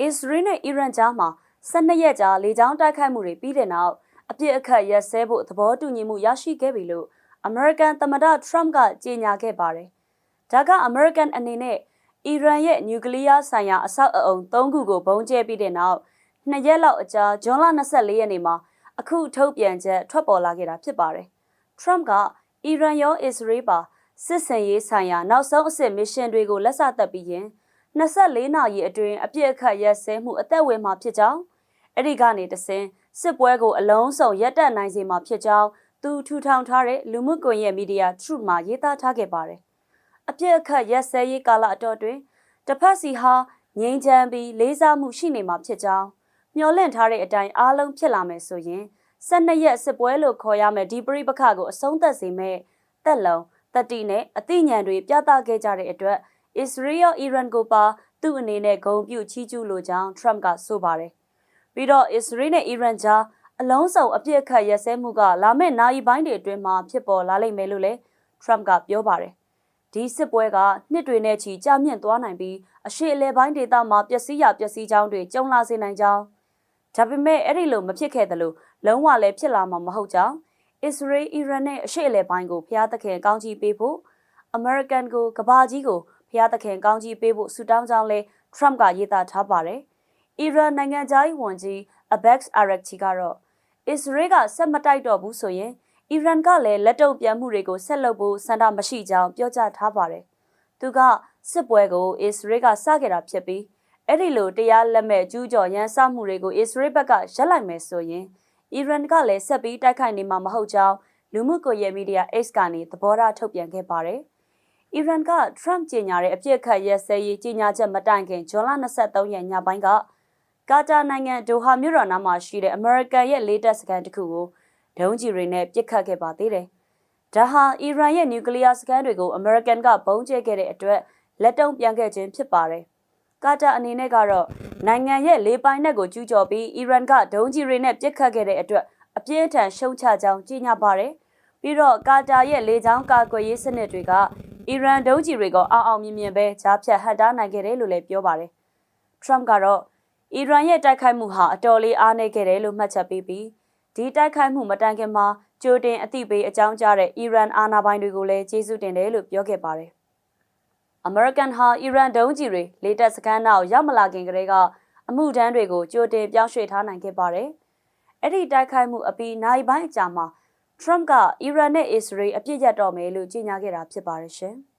အစ္စရေးနဲ့အီရန်ကြားမှာ12ရက်ကြာလေကြောင်းတိုက်ခိုက်မှုတွေပြီးတဲ့နောက်အပြစ်အခတ်ရက်စဲဖို့သဘောတူညီမှုရရှိခဲ့ပြီလို့အမေရိကန်သမ္မတထရမ့်ကကြေညာခဲ့ပါတယ်။ဒါကအမေရိကန်အနေနဲ့အီရန်ရဲ့နျူကလ িয়ার ဆိုင်ရာအဆောက်အအုံ၃ခုကိုဘုံကျဲပြီးတဲ့နောက်နှစ်ရက်လောက်အကြာဇွန်လ24ရက်နေ့မှာအခုထုတ်ပြန်ချက်ထွက်ပေါ်လာခဲ့တာဖြစ်ပါတယ်။ Trump ကအီရန်ရောအစ္စရေးပါစစ်စင်ရေးဆိုင်ရာနောက်ဆုံးအဆင့်မစ်ရှင်တွေကိုလက်စသက်ပြီးရင် 24နာရီအတွင်းအပြစ်အခတ်ရက်စဲမှုအသက်ဝင်မှာဖြစ်ကြောင်းအဲ့ဒီကနေတဆင်စစ်ပွဲကိုအလုံးစုံရပ်တန့်နိုင်စေမှာဖြစ်ကြောင်းသူထူထောင်ထားတဲ့လူမှုကွန်ရက်မီဒီယာ Truth မှာရေးသားထားခဲ့ပါတယ်။အပြစ်အခတ်ရက်စဲရေးကာလအတော်တွင်တစ်ဖက်စီဟာငြိမ်းချမ်းပြီးလေးစားမှုရှိနေမှာဖြစ်ကြောင်းမျှော်လင့်ထားတဲ့အတိုင်းအားလုံးဖြစ်လာမယ်ဆိုရင်12ရက်စစ်ပွဲလို့ခေါ်ရမယ်ဒီပရိပခကိုအဆုံးသတ်စေမဲ့တက်လုံတတိနဲ့အသိဉာဏ်တွေပြသခဲ့ကြတဲ့အတွက် အစ္စရေးရောအီရန်ကိုပါသူ့အနေနဲ့ဂုံပြုချီးကျူးလိုကြောင်း Trump ကဆိုပါတယ်။ပြီးတော့အစ္စရေးနဲ့အီရန်ကြားအလုံးစုံအပြစ်အခတ်ရက်စဲမှုကလာမယ့်နိုင်ပိုင်းတွေအတွင်းမှာဖြစ်ပေါ်လာလိမ့်မယ်လို့လည်း Trump ကပြောပါတယ်။ဒီစစ်ပွဲကနှစ်တွေနဲ့ချီကြာမြင့်သွားနိုင်ပြီးအရှိအလဲပိုင်းဒေသမှာပျက်စီးရပျက်စီးကြောင်းတွေကြုံလာစေနိုင်ကြောင်းဒါပေမဲ့အဲ့ဒီလိုမဖြစ်ခဲ့သလိုလုံးဝလည်းဖြစ်လာမှာမဟုတ်ကြောင်းအစ္စရေးအီရန်နဲ့အရှိအလဲပိုင်းကိုဖျားသခင်ကောင်းကြီးပေးဖို့အမေရိကန်ကိုကဘာကြီးကို ဖျားသခင်ကောင်းကြီးပေးဖို့ဆုတောင်းကြောင်းလဲ Trump ကရေးသားထားပါတယ်။အီရန်နိုင်ငံသားရေးဝန်ကြီး Abbas Araghchi ကတော့အစ္စရေးကဆက်မတိုက်တော့ဘူးဆိုရင်အီရန်ကလည်းလက်တုပ်ပြန်မှုတွေကိုဆက်လုပ်ဖို့ဆန္ဒမရှိကြောင်းပြောကြားထားပါတယ်။သူကစစ်ပွဲကိုအစ္စရေးကစခဲ့တာဖြစ်ပြီးအဲ့ဒီလိုတရားလက်မဲ့ကျူးကျော်ရန်စမှုတွေကိုအစ္စရေးဘက်ကရပ်လိုက်မယ်ဆိုရင်အီရန်ကလည်းဆက်ပြီးတိုက်ခိုက်နေမှာမဟုတ်ကြောင်းလူမှုကွန်ရက်မီဒီယာ X ကနေသဘောထားထုတ်ပြန်ခဲ့ပါတယ်။ အီရန်က Trump ကြေညာတဲ့အပြစ်ခတ်ရဲစဲရေးကြေညာချက်မတိုင်ခင်ဇွန်လ23ရက်ညပိုင်းကကာတာနိုင်ငံဒိုဟာမြို့တော်နားမှာရှိတဲ့အမေရိကန်ရဲ့လေးတပ်စခန်းတစ်ခုကိုဒုံးကျည်တွေနဲ့ပစ်ခတ်ခဲ့ပါသေးတယ်။ဒါဟာအီရန်ရဲ့နျူကလ িয়ার စခန်းတွေကိုအမေရိကန်ကဘုံကျဲခဲ့တဲ့အတွက်လက်တုံ့ပြန်ခဲ့ခြင်းဖြစ်ပါတယ်။ကာတာအနေနဲ့ကတော့နိုင်ငံရဲ့လေပိုင်နက်ကိုကျူးကျော်ပြီးအီရန်ကဒုံးကျည်တွေနဲ့ပစ်ခတ်ခဲ့တဲ့အတွက်အပြင်းထန်ရှုံချကြောင်းကြေညာပါတယ်။ပြီးတော့ကာတာရဲ့လေကြောင်းကာကွယ်ရေးစနစ်တွေက အီရန်ဒုံးကျည်တွေကိုအောင်အောင်မြင်မြင်ပဲကြားဖြတ်ဟန်တားနိုင်ခဲ့တယ်လို့လည်းပြောပါတယ်။ Trump ကတော့အီရန်ရဲ့တိုက်ခိုက်မှုဟာအတော်လေးအားနည်းခဲ့တယ်လို့မှတ်ချက်ပေးပြီးဒီတိုက်ခိုက်မှုမတိုင်ခင်မှာကြိုတင်အသိပေးအကြောင်းကြားတဲ့အီရန်အာဏာပိုင်တွေကိုလည်းကျေးဇူးတင်တယ်လို့ပြောခဲ့ပါတယ်။ American ဟာအီရန်ဒုံးကျည်တွေလေတပ်စခန်းနောက်ရောက်မလာခင်ကတည်းကအမှုထမ်းတွေကိုကြိုတင်ပြောင်းရွှေ့ထားနိုင်ခဲ့ပါတယ်။အဲ့ဒီတိုက်ခိုက်မှုအပြီးနိုင်ပိုင်းအကြာမှာ Trump ကအီရန်နဲ့အစ္စရေးအပြစ်ရတော့မယ်လို့ကြေညာခဲ့တာဖြစ်ပါတယ်ရှင်။